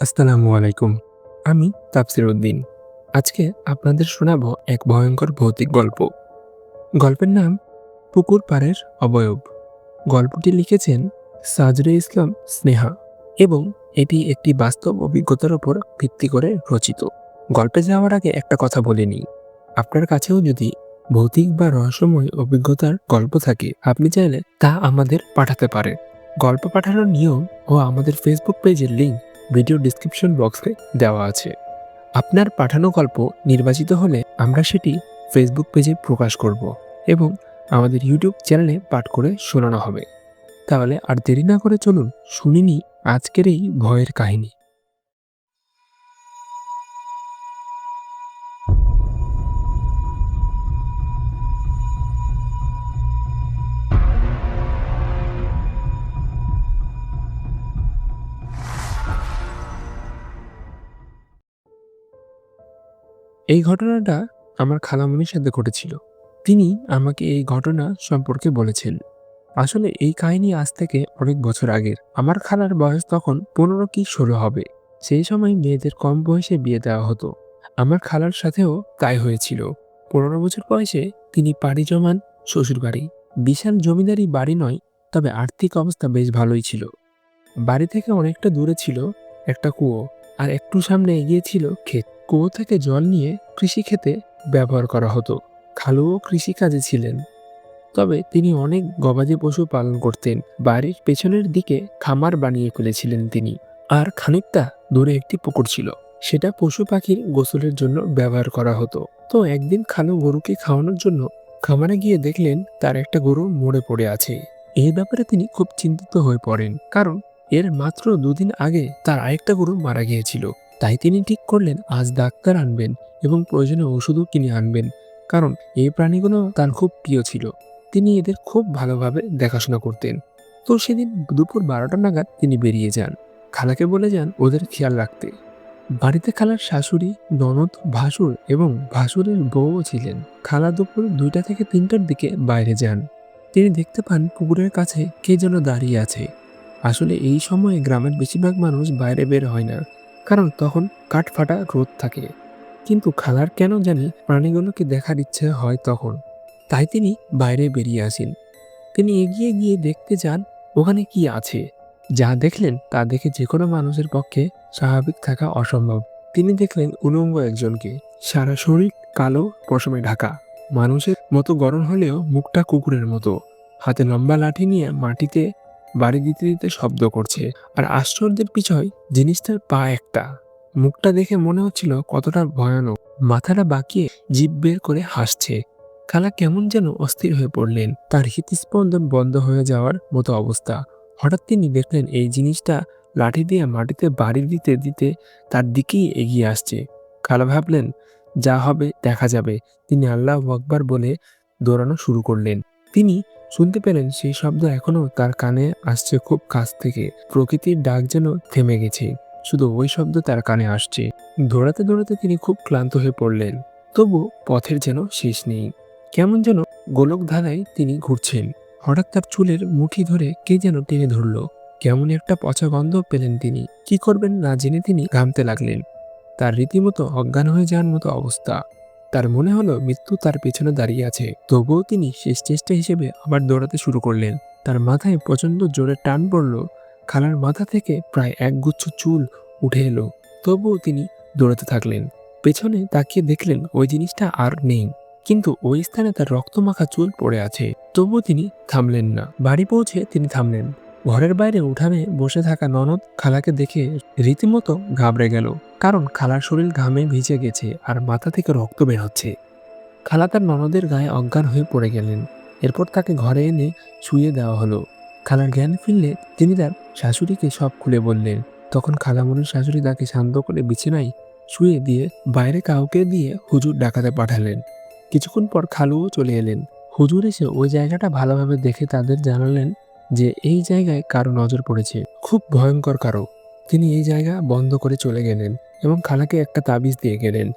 আসসালামু আলাইকুম, আমি তাফসির উদ্দিন। আজকে আপনাদের শোনাবো এক ভয়ঙ্কর ভৌতিক গল্প। গল্পের নাম পুকুর পাড়ের অবয়ব। গল্পটি লিখেছেন সাজরে ইসলাম স্নেহা এবং এটি একটি বাস্তব অভিজ্ঞতার ওপর ভিত্তি করে রচিত। গল্পে যাওয়ার আগে একটা কথা বলে নিই। আপনার কাছেও যদি ভৌতিক বা রহস্যময় অভিজ্ঞতার গল্প থাকে, আপনি চাইলে তা আমাদের পাঠাতে পারেন। গল্প পাঠানোর নিয়ম ও আমাদের ফেসবুক পেজের লিঙ্ক ভিডিও ডিসক্রিপশন বক্সে দেওয়া আছে। আপনার পাঠানো গল্প নির্বাচিত হলে আমরা সেটি ফেসবুক পেজে প্রকাশ করব এবং আমাদের ইউটিউব চ্যানেলে পাঠ করে শোনানো হবে। তাহলে আর দেরি না করে চলুন শুনিনি আজকের এই ভয়ের কাহিনী। এই ঘটনাটা আমার খালামণির সাথে ঘটেছিল। তিনি আমাকে এই ঘটনা সম্পর্কে বলেছেন। আসলে এই কাহিনী আজ থেকে অনেক বছর আগের। আমার খালার বয়স তখন পনেরো কি ষোলো হবে। সেই সময় মেয়েদের কম বয়সে বিয়ে দেওয়া হতো। আমার খালার সাথেও তাই হয়েছিল। পনেরো বছর বয়সে তিনি পাড়ি জমান শ্বশুরবাড়ি। বিশাল জমিদারি বাড়ি নয়, তবে আর্থিক অবস্থা বেশ ভালোই ছিল। বাড়ি থেকে অনেকটা দূরে ছিল একটা কুয়ো। আর একটু সামনে এগিয়ে ছিল ক্ষেত। কুয়ো থেকে জল নিয়ে কৃষিক্ষেতে ব্যবহার করা হতো। খালুও কৃষিকাজে ছিলেন। তবে তিনি অনেক গবাদি পশু পালন করতেন। বাড়ির পেছনের দিকে খামার বানিয়ে ফেলেছিলেন তিনি। আর খানিকটা দূরে একটি পুকুর ছিল। সেটা পশু পাখির গোসলের জন্য ব্যবহার করা হতো। তো একদিন খালু গরুকে খাওয়ানোর জন্য খামারে গিয়ে দেখলেন, তার একটা গরু মরে পড়ে আছে। এই ব্যাপারে তিনি খুব চিন্তিত হয়ে পড়েন। কারণ এর মাত্র দুদিন আগে তার আরেকটা গরু মারা গিয়েছিল। তাই তিনি ঠিক করলেন, আজ ডাক্তার আনবেন এবং প্রয়োজনে ওষুধও কিনে আনবেন, কারণ এই প্রাণীগুলো তার খুব প্রিয় ছিল। তিনি এদের খুব ভালোভাবে দেখাশোনা করতেন। তো সেদিন দুপুর বারোটা নাগাদ তিনি বেরিয়ে যান। খালাকে বলে যান ওদের খেয়াল রাখতে। বাড়িতে খালার শাশুড়ি, ননদ, ভাসুর এবং ভাসুরের বউও ছিলেন। খালা দুপুর দুইটা থেকে তিনটার দিকে বাইরে যান। তিনি দেখতে পান পুকুরের কাছে কে যেন দাঁড়িয়ে আছে। আসলে এই সময়ে গ্রামের বেশিরভাগ মানুষ বাইরে বের হয় না, কারণ তখন কাঠফাটা রোদ থাকে। কিন্তু খালার কেন জানি প্রাণীগুলোকে দেখার ইচ্ছে হয় তখন। তাই তিনি বাইরে বেরিয়ে আসেন। তিনি এগিয়ে গিয়ে দেখতে যান, ওখানে কি আছে? যা দেখলেন, তা দেখে যে কোনো মানুষের পক্ষে স্বাভাবিক থাকা অসম্ভব। তিনি দেখলেন উলঙ্গ একজনকে। সারা শরীর কালো, পশমে ঢাকা। মানুষের মতো গরম হলেও মুখটা কুকুরের মতো। হাতে লম্বা লাঠি নিয়ে মাটিতে বাড়ি দিতে দিতে শব্দ করছে। আর আশ্চর্যের পিছয় জিনিসটার পা একটা। মুখটা দেখে মনে হচ্ছিল কতটা ভয়ানক। মাথাটা বাঁকিয়ে জিভ বের করে হাসছে। খালা কেমন যেন অস্থির হয়ে পড়লেন। তার হৃৎস্পন্দন বন্ধ হয়ে যাওয়ার মতো অবস্থা। হঠাৎ তিনি দেখলেন এই জিনিসটা লাঠি দিয়ে মাটিতে বাড়ি দিতে দিতে তার দিকেই এগিয়ে আসছে। খালা ভাবলেন, যা হবে, দেখা যাবে। তিনি আল্লাহ আকবার বলে দৌড়ানো শুরু করলেন। তিনি শুনতে পেলেন সেই শব্দ এখনও তার কানে আসছে খুব কাছ থেকে। প্রকৃতির ডাক যেন থেমে গেছে। শুধু ওই শব্দ তার কানে আসছে। দৌড়াতে দৌড়াতে তিনি খুব ক্লান্ত হয়ে পড়লেন। তবু পথের যেন শেষ নেই। কেমন যেন গোলক ধাঁধায় তিনি ঘুরছেন। হঠাৎ তার চুলের মুঠি ধরে কে যেন টেনে ধরল। কেমন একটা পচা গন্ধ পেলেন তিনি। কি করবেন না জেনে তিনি ঘামতে লাগলেন। তার রীতিমতো অজ্ঞান হয়ে যাওয়ার মতো অবস্থা। তার মনে হলো মৃত্যু তার পেছনে দাঁড়িয়ে আছে। তবুও তিনি শেষ চেষ্টা হিসেবে আবার দৌড়াতে শুরু করলেন। তার মাথায় প্রচণ্ড জোরে টান পড়ল। খালার মাথা থেকে প্রায় একগুচ্ছ চুল উঠে এলো। তবুও তিনি দৌড়াতে থাকলেন। পেছনে তাকিয়ে দেখলেন ওই জিনিসটা আর নেই। কিন্তু ওই স্থানে তার রক্তমাখা চুল পড়ে আছে। তবুও তিনি থামলেন না। বাড়ি পৌঁছে তিনি থামলেন। ঘরের বাইরে উঠানে বসে থাকা ননদ খালাকে দেখে রীতিমতো ঘাবড়ে গেল, কারণ খালার শরীর ঘামে ভিজে গেছে আর মাথা থেকে রক্ত বের হচ্ছে। খালা তার ননদের গায়ে অজ্ঞান হয়ে পড়ে গেলেন। এরপর তাকে ঘরে এনে শুয়ে দেওয়া হলো। খালার জ্ঞান ফিরলে তিনি তার শাশুড়িকে সব খুলে বললেন। তখন খালামণির শাশুড়ি তাকে শান্ত করে বিছানায় শুয়ে দিয়ে বাইরে কাউকে দিয়ে হুজুর ডাকাতে পাঠালেন। কিছুক্ষণ পর খালুও চলে এলেন। হুজুর এসে ওই জায়গাটা ভালোভাবে দেখে তাদের জানালেন যে এই জায়গায় কারও নজর পড়েছে। খুব ভয়ঙ্কর কারও। তিনি এই জায়গা বন্ধ করে চলে গেলেন এবং খালাকে একটা তাবিজ দিয়ে গেলেন।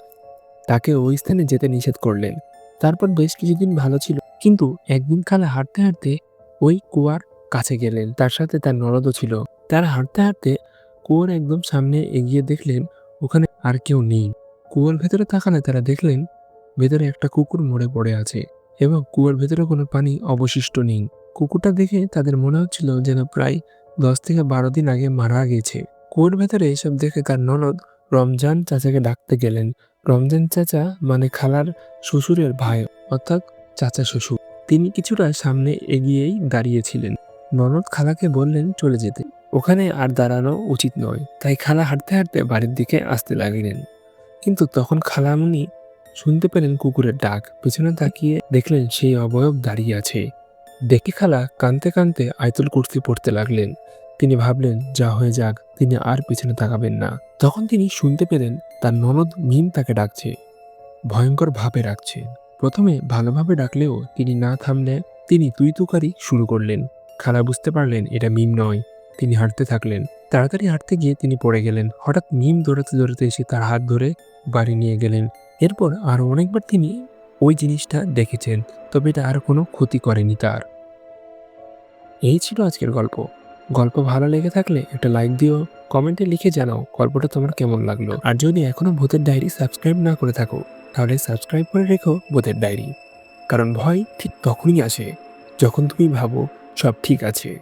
তাকে ওই স্থানে যেতে নিষেধ করলেন। তারপর বেশ কিছুদিন ভালো ছিল, কিন্তু একদিন খালা হাঁটতে হাঁটতে ওই কুয়ার কাছে গেলেন। তার সাথে তার নরদও ছিল। তারা হাঁটতে হাঁটতে কুয়োর একদম সামনে এগিয়ে দেখলেন ওখানে আর কেউ নেই। কুয়োর ভেতরে তাকালে তারা দেখলেন ভেতরে একটা কুকুর মরে পড়ে আছে এবং কুয়োর ভেতরে কোনো পানি অবশিষ্ট নেই। কুকুরটা দেখে তাদের মনে হচ্ছিল যেন প্রায় দশ থেকে বারো দিন আগে মারা গেছে। কুয়োর ভেতরে এসব দেখে তার ননদ রমজান চাচাকে ডাকতে গেলেন। রমজান চাচা মানে খালার শ্বশুরের ভাই, অর্থাৎ চাচা শ্বশুর। তিনি কিছুটা সামনে এগিয়েই দাঁড়িয়েছিলেন। ননদ খালাকে বললেন চলে যেতে। ওখানে আর দাঁড়ানো উচিত নয়। তাই খালা হাঁটতে হাঁটতে বাড়ির দিকে আসতে লাগলেন। কিন্তু তখন খালামুনি শুনতে পেলেন কুকুরের ডাক। পেছনে তাকিয়ে দেখলেন সেই অবয়ব দাঁড়িয়ে আছে। দেখে খালা কানতে কানতে আয়তুল কুর্সি পড়তে লাগলেন। তিনি ভাবলেন, যা হয়ে যাক, তিনি আর পিছনে তাকাবেন না। তখন তিনি শুনতে পেলেন, তার ননদ মিম তাকে ডাকছে। ভয়ঙ্কর ভাবে ডাকছে। প্রথমে ভালোভাবে ডাকলেও তিনি না থামলে তিনি তুই তুকারি শুরু করলেন। খালা বুঝতে পারলেন, এটা মিম নয়। তিনি হাঁটতে থাকলেন। তাড়াতাড়ি হাঁটতে গিয়ে তিনি পড়ে গেলেন। হঠাৎ মিম দৌড়াতে দৌড়াতে এসে তার হাত ধরে বাড়ি নিয়ে গেলেন। এরপর আরও অনেকবার তিনি ওই জিনিসটা দেখেছেন, তবে এটা আর কোনো ক্ষতি করেনি তার। এই ছিল আজকের গল্প। গল্প ভালো লেগে থাকলে একটা লাইক দিও কমেন্টে লিখে জানাও গল্পটা তোমার কেমন লাগল। আর যদি এখনও ভূতের ডায়েরি সাবস্ক্রাইব না করে থাকো, তাহলে সাবস্ক্রাইব করে রেখো ভূতের ডায়েরি। কারণ ভয় ঠিক তখনই আসে, যখন তুমি ভাবো সব ঠিক আছে।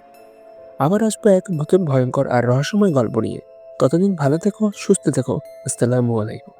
আবার আসব এক নতুন ভয়ঙ্কর আর রহস্যময় গল্প নিয়ে। ততদিন ভালো থেকো, সুস্থ থেকো। আসসালামু আলাইকুম।